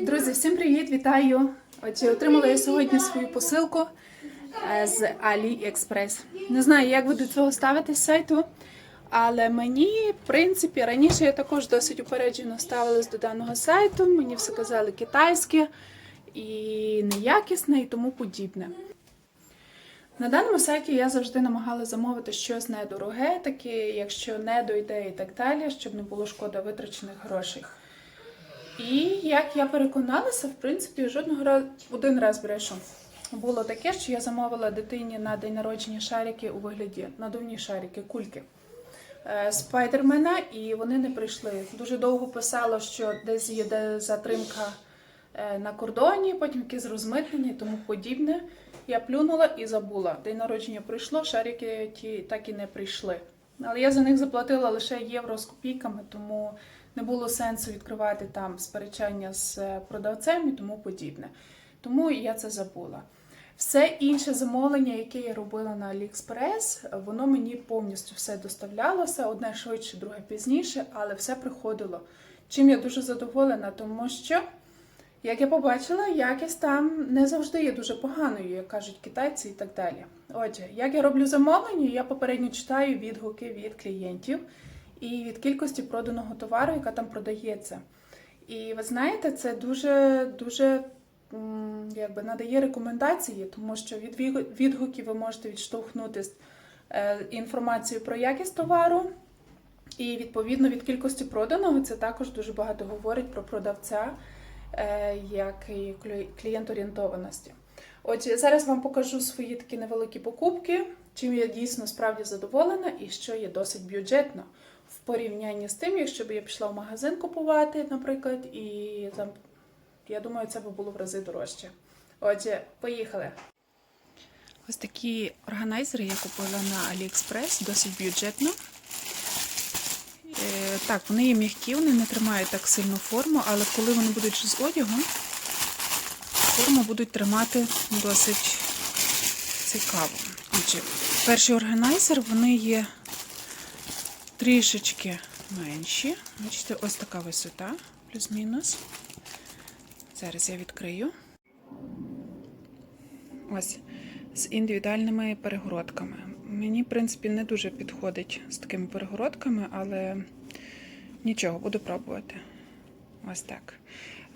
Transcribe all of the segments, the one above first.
Друзі, всім привіт! Вітаю! Отже, отримала я сьогодні свою посилку е, з AliExpress. Не знаю, як ви до цього ставитесь сайту, але мені, в принципі, раніше я також досить упереджено ставилась до даного сайту. Мені все казали китайське і неякісне, і тому подібне. На даному сайті я завжди намагалася замовити щось недороге, таке, якщо не дойде і так далі, щоб не було шкода витрачених грошей. І як я переконалася, в принципі, жодного разу один раз брешу. Було таке, що я замовила дитині на день народження шарики у вигляді надувні шарики, кульки е, спайдермена, і вони не прийшли. Дуже довго писало, що десь є затримка е, на кордоні, потім якесь розмитнення і тому подібне. Я плюнула і забула. День народження прийшло, шарики ті так і не прийшли. Але я за них заплатила лише євро з копійками, тому не було сенсу відкривати там сперечання з е, продавцем і тому подібне. Тому я це забула. Все інше замовлення, яке я робила на AliExpress, воно мені повністю все доставлялося, одне швидше, друге пізніше, але все приходило. Чим я дуже задоволена, тому що, як я побачила, якість там не завжди є дуже поганою, як кажуть китайці і так далі. Отже, як я роблю замовлення, я попередньо читаю відгуки від клієнтів і від кількості проданого товару, яка там продається. І ви знаєте, це дуже дуже якби надає рекомендації, тому що від відгуків ви можете відштовхнути е, інформацію про якість товару. І відповідно від кількості проданого це також дуже багато говорить про продавця е, як і клі- клієнт-орієнтованості. Отже, зараз вам покажу свої такі невеликі покупки, чим я дійсно справді задоволена і що є досить бюджетно в порівнянні з тим, якщо б я пішла в магазин купувати, наприклад, і там, я думаю, це би було в рази дорожче. Отже, поїхали. Ось такі органайзери я купила на AliExpress, досить бюджетно. Е, Так, вони є м'які, вони не тримають так сильно форму, але коли вони будуть з одягом, форму будуть тримати досить цікаво. Отже, перший органайзер, вони є трішечки менші. Бачите, ось така висота, плюс-мінус. Зараз я відкрию. Ось з індивідуальними перегородками. Мені, в принципі, не дуже підходить з такими перегородками, але нічого, буду пробувати. Ось так.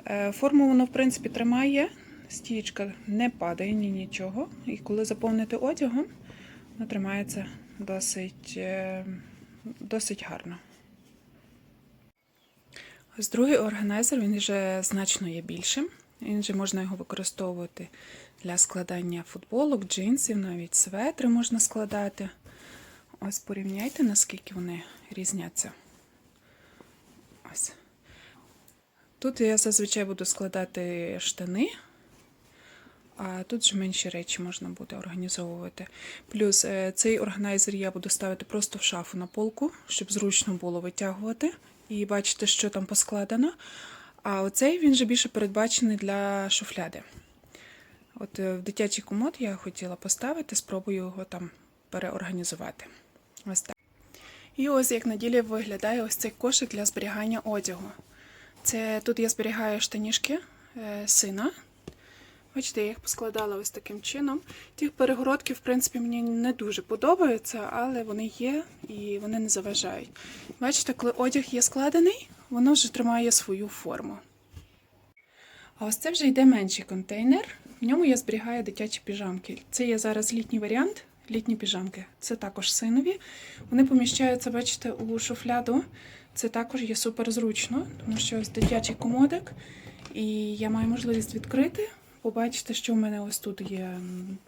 Е, Форму воно, в принципі, тримає. Стічка не падає ні нічого. І коли заповнити одягом, воно тримається досить, е, досить гарно. Ось другий органайзер, він вже значно є більшим. Він вже можна його використовувати для складання футболок, джинсів, навіть светри можна складати. Ось порівняйте, наскільки вони різняться. Ось. Тут я зазвичай буду складати штани, а тут же менші речі можна буде організовувати. Плюс е, цей органайзер я буду ставити просто в шафу на полку, щоб зручно було витягувати і бачити, що там поскладено. А оцей він же більше передбачений для шуфляди. От е, в дитячий комод я хотіла поставити, спробую його там переорганізувати. Ось так. І ось як на ділі виглядає ось цей кошик для зберігання одягу. Це тут я зберігаю штанішки е, сина. Бачите, я їх поскладала ось таким чином. Ті перегородки, в принципі, мені не дуже подобаються, але вони є і вони не заважають. Бачите, коли одяг є складений, воно вже тримає свою форму. А ось це вже йде менший контейнер. В ньому я зберігаю дитячі піжамки. Це є зараз літній варіант, літні піжамки. Це також синові. Вони поміщаються, бачите, у шуфляду. Це також є супер зручно, тому що ось дитячий комодик, і я маю можливість відкрити, побачити, що в мене ось тут є,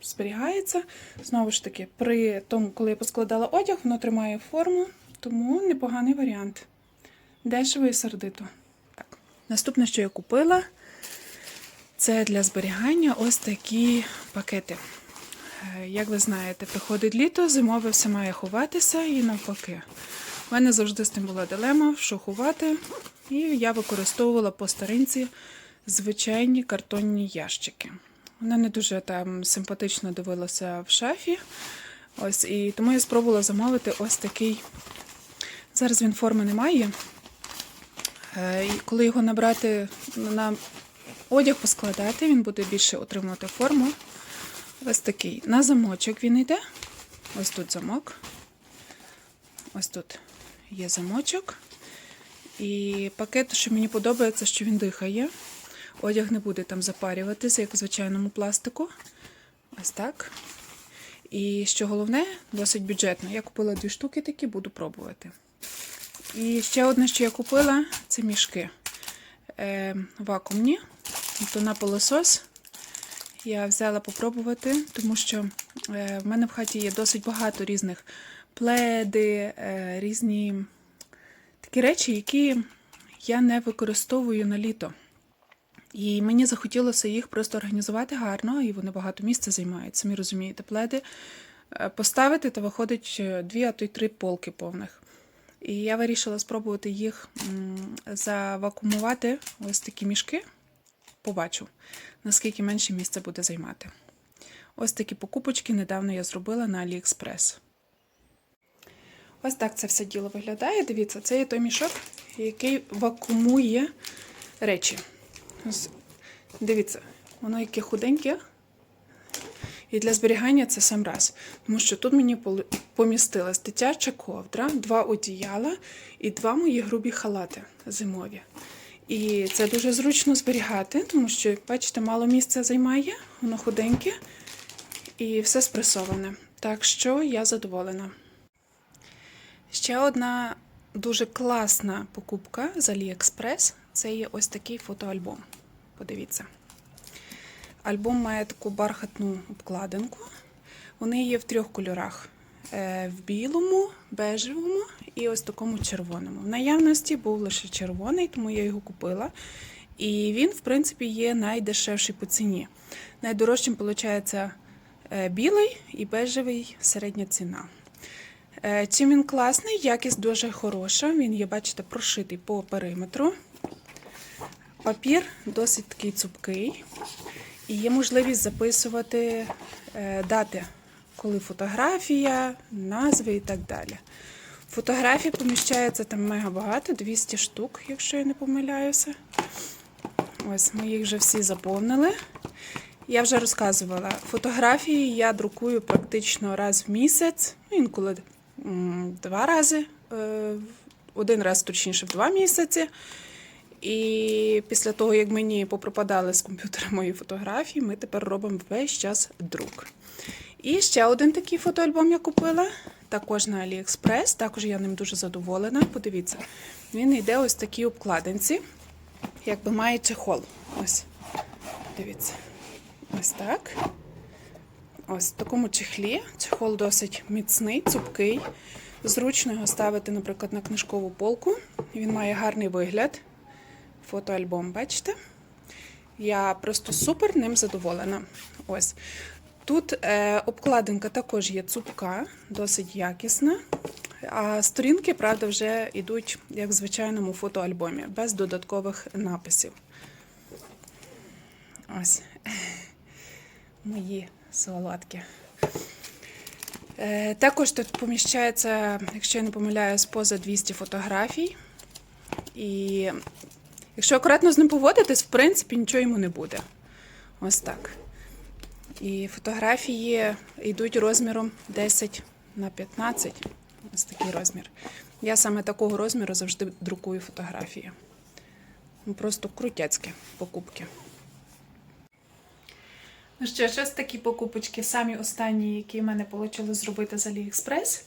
зберігається. Знову ж таки, при тому, коли я поскладала одяг, воно тримає форму, тому непоганий варіант. Дешево і сердито. Так. Наступне, що я купила, це для зберігання ось такі пакети. Е, Як ви знаєте, приходить літо, зимове все має ховатися і навпаки. У мене завжди з тим була дилема, що ховати, і я використовувала по старинці звичайні картонні ящики. Вона не дуже там симпатично дивилася в шафі. Ось, і тому я спробувала замовити ось такий. Зараз він форми не має. Е, І коли його набрати на одяг поскладати, він буде більше отримувати форму. Ось такий. На замочок він йде. Ось тут замок. Ось тут є замочок. І пакет, що мені подобається, що він дихає. Одяг не буде там запарюватися, як у звичайному пластику. Ось так. І що головне, досить бюджетно. Я купила дві штуки такі, буду пробувати. І ще одне, що я купила, це мішки е, вакуумні. Тобто на пилосос я взяла попробувати, тому що е, в мене в хаті є досить багато різних пледи, е, різні такі речі, які я не використовую на літо. І мені захотілося їх просто організувати гарно, і вони багато місця займають. Самі розумієте, пледи е, поставити, то виходить е, дві, а то й три полки повних. І я вирішила спробувати їх завакумувати ось такі мішки. Побачу, наскільки менше місця буде займати. Ось такі покупочки недавно я зробила на AliExpress. Ось так це все діло виглядає. Дивіться, це є той мішок, який вакуумує речі. Дивіться, воно яке худеньке. І для зберігання це сам раз. Тому що тут мені помістилась дитяча ковдра, два одіяла і два мої грубі халати зимові. І це дуже зручно зберігати, тому що, бачите, мало місця займає, воно худеньке і все спресоване. Так що я задоволена. Ще одна дуже класна покупка з AliExpress це є ось такий фотоальбом. Подивіться. Альбом має таку бархатну обкладинку. Вони є в трьох кольорах: Е, в білому, бежевому і ось такому червоному. В наявності був лише червоний, тому я його купила. І він, в принципі, є найдешевший по ціні. Найдорожчим, виходить, е, білий і бежевий середня ціна. Е, Чим він класний, якість дуже хороша. Він є, бачите, прошитий по периметру. Папір досить такий цупкий. І є можливість записувати е, дати, коли фотографія, назви і так далі. Фотографій поміщається там мега багато, 200 штук, якщо я не помиляюся. Ось ми їх вже всі заповнили. Я вже розказувала, фотографії я друкую практично раз в місяць, ну, інколи два рази, е, один раз точніше в два місяці. І після того, як мені попропадали з комп'ютера мої фотографії, ми тепер робимо весь час друк. І ще один такий фотоальбом я купила, також на AliExpress, також я ним дуже задоволена. Подивіться, він йде ось такій обкладинці, якби має чехол. Ось, дивіться. Ось так. Ось в такому чехлі. Чехол досить міцний, цупкий. Зручно його ставити, наприклад, на книжкову полку. Він має гарний вигляд. Фотоальбом, бачите? Я просто супер ним задоволена. Ось. Тут е, обкладинка також є цупка, досить якісна. А сторінки, правда, вже йдуть як в звичайному фотоальбомі, без додаткових написів. Ось мої солодкі. Е, Також тут поміщається, якщо я не помиляюсь, поза 200 фотографій. І якщо акуратно з ним поводитись, в принципі, нічого йому не буде. Ось так. І фотографії йдуть розміром 10 на 15. Ось такий розмір. Я саме такого розміру завжди друкую фотографії. Ну, Просто крутяцькі покупки. Ну що ж, такі покупочки, самі останні, які в мене вийшло зробити з AliExpress.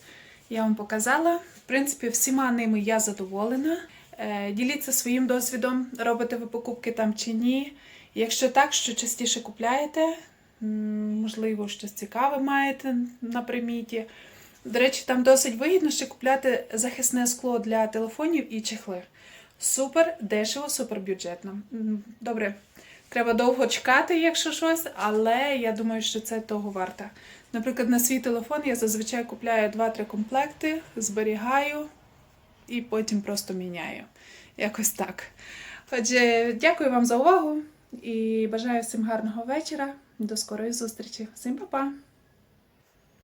Я вам показала. В принципі, всіма ними я задоволена. Е, Діліться своїм досвідом, робите ви покупки там чи ні. Якщо так, що частіше купляєте, можливо, щось цікаве маєте на приміті. До речі, там досить вигідно ще купляти захисне скло для телефонів і чехли. Супер дешево, супер бюджетно. Добре, треба довго чекати, якщо щось, але я думаю, що це того варто. Наприклад, на свій телефон я зазвичай купляю 2-3 комплекти, зберігаю і потім просто міняю. Якось так. Отже, дякую вам за увагу і бажаю всім гарного вечора. До скорої зустрічі. Всім па-па!